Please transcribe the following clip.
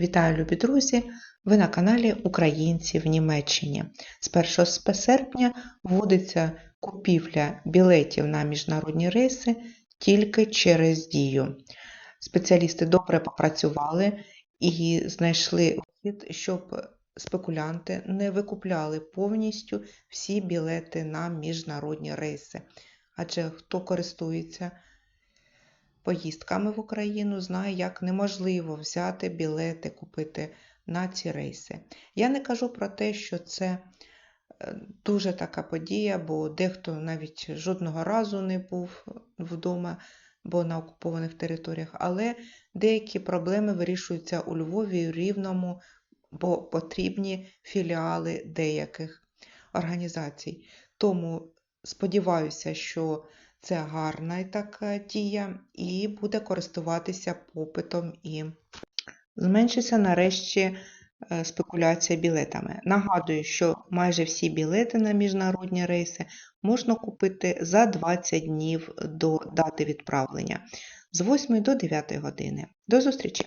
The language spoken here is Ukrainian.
Вітаю, любі друзі! Ви на каналі Українці в Німеччині. З 1 серпня вводиться купівля білетів на міжнародні рейси тільки через дію. Спеціалісти добре попрацювали і знайшли вихід, щоб спекулянти не викупляли повністю всі білети на міжнародні рейси. Адже хто користується поїздками в Україну, знає, як неможливо взяти білети, купити на ці рейси. Я не кажу про те, що це е, дуже така подія, бо дехто навіть жодного разу не був вдома, бо на окупованих територіях, але деякі проблеми вирішуються у Львові, у Рівному, бо потрібні філіали деяких організацій. Тому сподіваюся, що це гарна така дія і буде користуватися попитом і зменшиться нарешті е, спекуляція білетами. Нагадую, що майже всі білети на міжнародні рейси можна купити за 20 днів до дати відправлення з 8 до 9 години. До зустрічі!